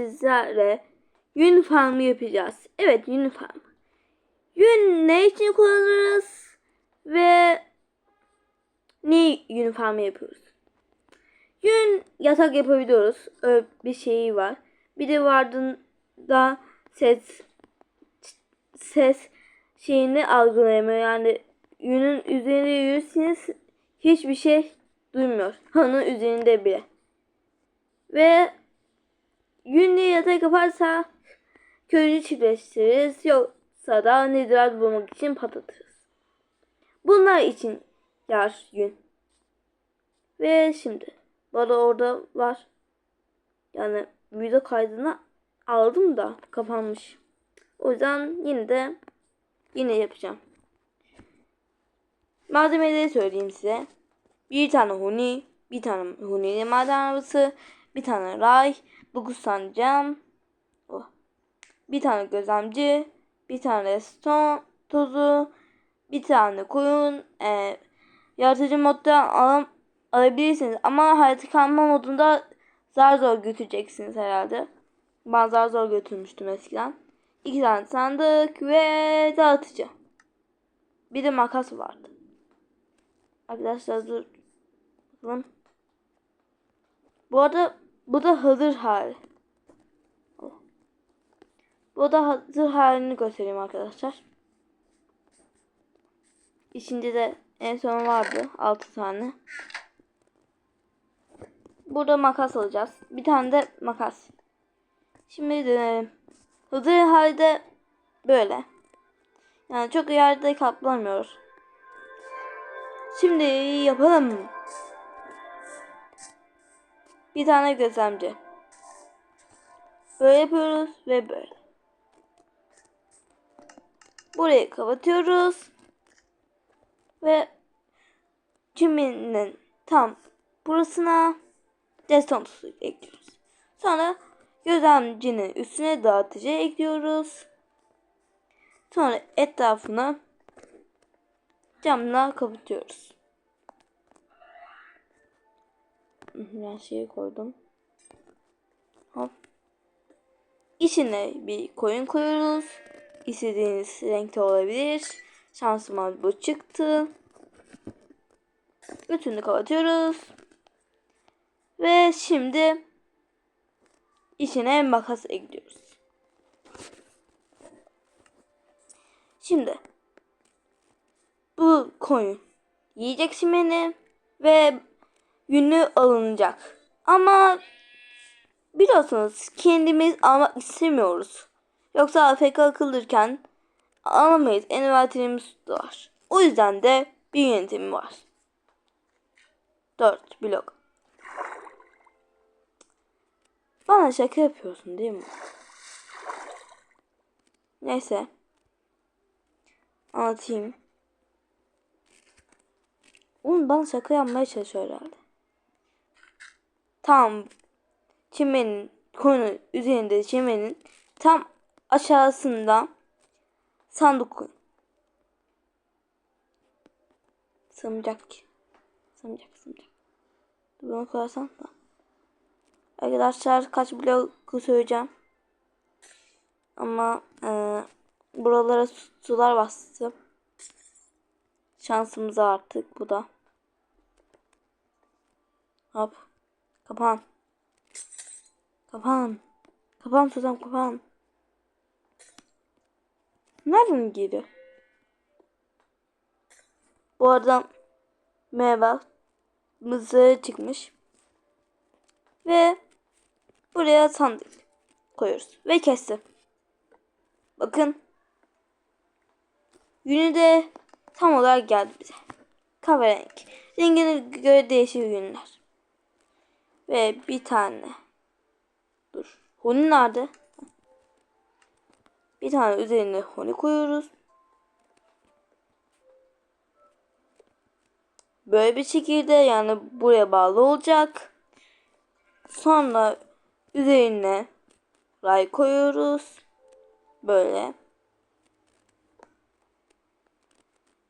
sizlerle yün farmı yapacağız. Evet yün farmı. Yün ne için kullanırız ve ne yün farmı yapıyoruz? Yün yatak yapabiliyoruz. Öyle bir şeyi var. Bir de vardığında ses ses şeyini algılayamıyor. Yani yünün üzerinde yürürseniz hiçbir şey duymuyor. Hanın üzerinde bile. Ve Yünlü yatak yaparsa köyünü çiftleştiririz. Yoksa da nedirat bulmak için patlatırız. Bunlar için yar yün. Ve şimdi bana orada var. Yani video kaydını aldım da kapanmış. O yüzden yine de yine yapacağım. Malzemeleri söyleyeyim size. Bir tane huni, bir tane hunili maden arabası, bir tane ray, 9 tane cam, oh. bir tane gözlemci, bir tane stone tozu, bir tane koyun, e, yaratıcı modda al alabilirsiniz ama harita kalma modunda zar zor götüreceksiniz herhalde. Ben zar zor götürmüştüm eskiden. İki tane sandık ve dağıtıcı. Bir de makas vardı. Arkadaşlar dur. Bakalım. Bu arada bu da hazır hali. Bu da hazır halini göstereyim arkadaşlar. İçinde de en son vardı 6 tane. Burada makas alacağız. Bir tane de makas. Şimdi dönelim. Hazır halde böyle. Yani çok yerde kaplamıyoruz. Şimdi yapalım. Bir tane gözlemci. Böyle yapıyoruz ve böyle. Burayı kapatıyoruz. Ve çiminin tam burasına deston tuzu ekliyoruz. Sonra gözlemcinin üstüne dağıtıcı ekliyoruz. Sonra etrafına camla kapatıyoruz. Ben şeyi koydum. Hop. İçine bir koyun koyuyoruz. İstediğiniz renkte olabilir. Şansıma bu çıktı. Bütünü kapatıyoruz. Ve şimdi içine makas ekliyoruz. Şimdi bu koyun yiyecek simeni ve yünü alınacak. Ama biliyorsunuz kendimiz almak istemiyoruz. Yoksa AFK akıllırken alamayız. Envanterimiz var. O yüzden de bir yöntemi var. 4 blok. Bana şaka yapıyorsun değil mi? Neyse. Anlatayım. Oğlum bana şaka yapmaya çalışıyor herhalde. Tam çimenin konu üzerinde çimenin tam aşağısında sandık koyun. Sığmayacak ki. Sığmayacak sığmayacak. Bunu koyarsam da. Arkadaşlar kaç blok söyleyeceğim. Ama e, buralara sular bastı. Şansımız artık bu da. Hop. Kapan. Kapan. Kapan Suzan kapan. Nereden geliyor? Bu arada merhaba. Mızığı çıkmış. Ve buraya sandık koyuyoruz. Ve kesti. Bakın. Yünü de tam olarak geldi bize. Kahverengi. Rengine göre değişir yünler. Ve bir tane. Dur. Huni nerede? Bir tane üzerine huni koyuyoruz. Böyle bir şekilde yani buraya bağlı olacak. Sonra üzerine ray koyuyoruz. Böyle.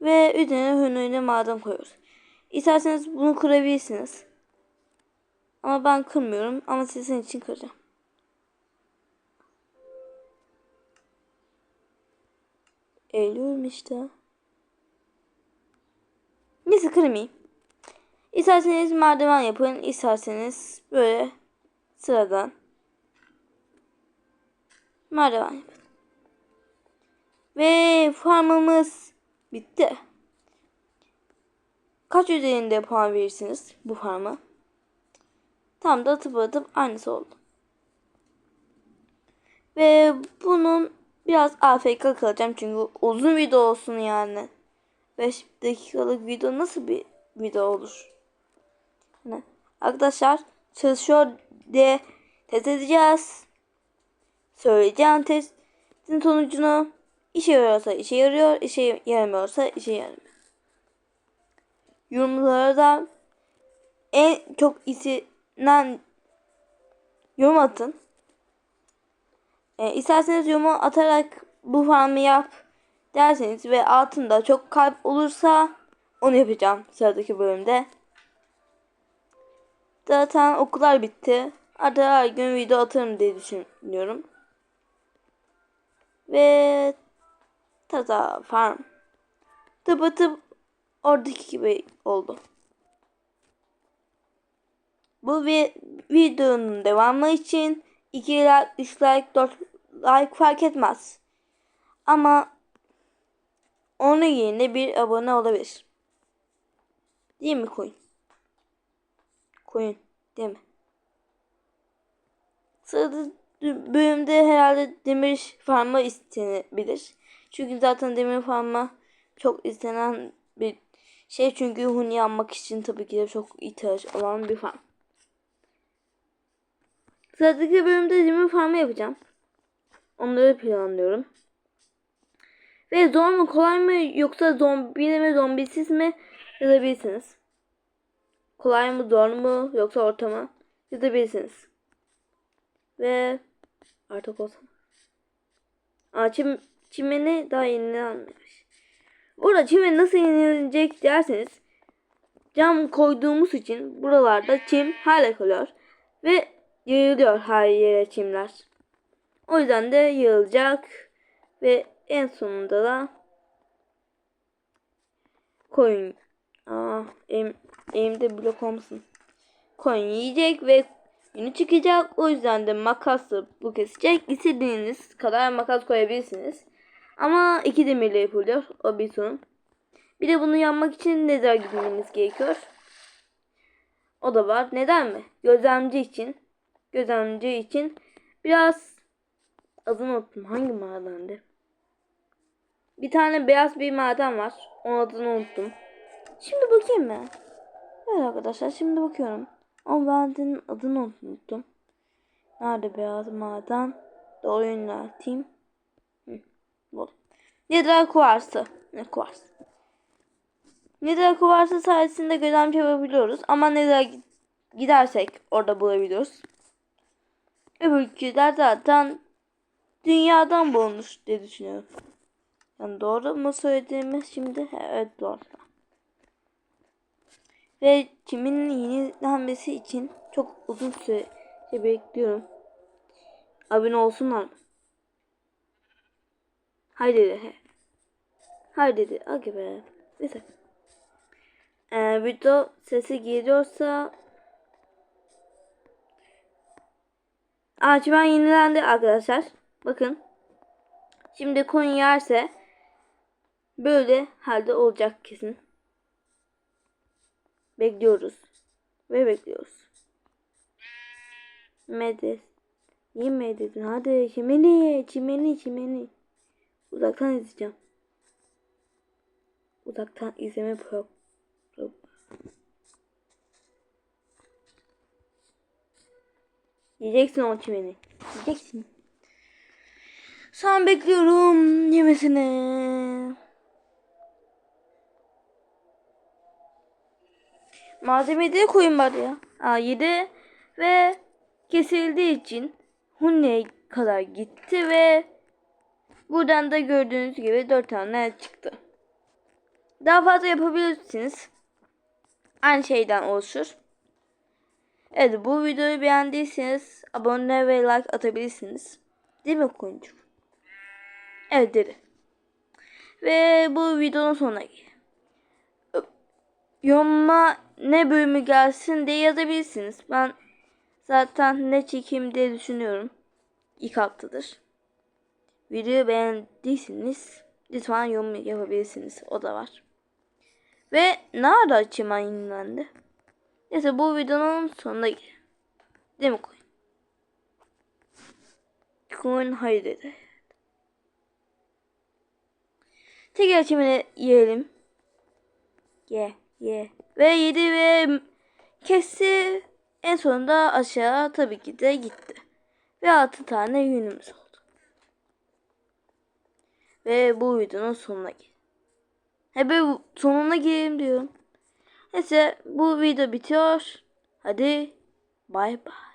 Ve üzerine hünüyle maden koyuyoruz. İsterseniz bunu kırabilirsiniz. Ama ben kırmıyorum ama sizin için kıracağım. Eğiliyorum işte. Neyse kırmayayım. İsterseniz merdiven yapın. isterseniz böyle sıradan merdiven yapın. Ve farmımız bitti. Kaç üzerinde puan verirsiniz bu farma? Tam da atıp aynısı oldu. Ve bunun biraz AFK kalacağım çünkü uzun video olsun yani. 5 dakikalık video nasıl bir video olur? Yani arkadaşlar çalışıyor diye test edeceğiz. Söyleyeceğim testin sonucunu. İşe yarıyorsa işe yarıyor, işe yaramıyorsa işe yaramıyor. Yorumlara da en çok istenen yorum atın. E, isterseniz yorum atarak bu farmı yap derseniz ve altında çok kalp olursa onu yapacağım sıradaki bölümde. Zaten okullar bitti. Artık her gün video atarım diye düşünüyorum. Ve Taza farm. Tıpı tıp oradaki gibi oldu. Bu vi videonun devamı için 2 like, 3 like, 4 like fark etmez. Ama onun yerine bir abone olabilir. Değil mi koyun? Koyun değil mi? Sırada bölümde herhalde demir farma istenebilir. Çünkü zaten demir farma çok istenen bir şey. Çünkü huni almak için tabii ki de çok ihtiyaç olan bir farm. Sıradaki bölümde demir farmı yapacağım. Onları planlıyorum. Ve zor mu kolay mı yoksa zombi mi zombisiz mi yazabilirsiniz. Kolay mı zor mu yoksa orta mı yazabilirsiniz. Ve artık olsun. Aa, çim, çimeni daha yenilenmemiş. Burada çimen nasıl yenilenecek derseniz cam koyduğumuz için buralarda çim hala kalıyor. Ve yayılıyor her yere çimler. O yüzden de yığılacak ve en sonunda da koyun. Aa, elim, elimde blok olmasın. Koyun yiyecek ve yünü çıkacak. O yüzden de makasla bu kesecek. İstediğiniz kadar makas koyabilirsiniz. Ama iki demirle yapılıyor. O bir sorun. Bir de bunu yapmak için nether gitmeniz gerekiyor. O da var. Neden mi? Gözlemci için. Gözlemci için biraz adını unuttum. Hangi madendi? Bir tane beyaz bir maden var. Onun adını unuttum. Şimdi bakayım mı? Evet arkadaşlar şimdi bakıyorum. O madenin adını unuttum. Nerede beyaz maden? Doğru yönelteyim. Hı, bu. Nether kuvarsı. Ne kuvars? Nether kuvarsı sayesinde gözlemci yapabiliyoruz. Ama Nether gidersek orada bulabiliyoruz. Öbür ülkeler zaten dünyadan bulunmuş diye düşünüyorum. Yani doğru mu söylediğimi şimdi? Evet doğru. Ve kimin yenilenmesi için çok uzun süre bekliyorum. Abone olsunlar? Haydi de. Haydi de. Hadi be. Neyse. Ee, video sesi geliyorsa Ağaçman yenilendi arkadaşlar. Bakın. Şimdi koyun yerse böyle halde olacak kesin. Bekliyoruz. Ve bekliyoruz. Medes. Yeme dedin. Hadi çimeni, çimeni, çimeni. Uzaktan izleyeceğim. Uzaktan izleme pro. Yiyeceksin o çimeni. Yiyeceksin. An bekliyorum yemesini. Malzemeyi de koyun bari ya. Aa, yedi ve kesildiği için Hunne'ye kadar gitti ve buradan da gördüğünüz gibi dört tane çıktı. Daha fazla yapabilirsiniz. Aynı şeyden oluşur. Evet bu videoyu beğendiyseniz abone ve like atabilirsiniz. Değil mi koyuncu? Evet dedi. Ve bu videonun sonuna. Yoruma ne bölümü gelsin diye yazabilirsiniz. Ben zaten ne çekeyim diye düşünüyorum. İlk haftadır. Videoyu beğendiyseniz lütfen yorum yapabilirsiniz. O da var. Ve nerede açayım yayınlandı? Neyse bu videonun sonuna gelelim. Değil mi koyun? Koyun hayır dedi. Tekrar çimene yiyelim. Ye ye. Ve yedi ve kesti. En sonunda aşağı tabii ki de gitti. Ve altı tane yünümüz oldu. Ve bu videonun sonuna gel. He ben sonuna gelelim diyorum. Neyse bu video bitiyor. Hadi bay bay.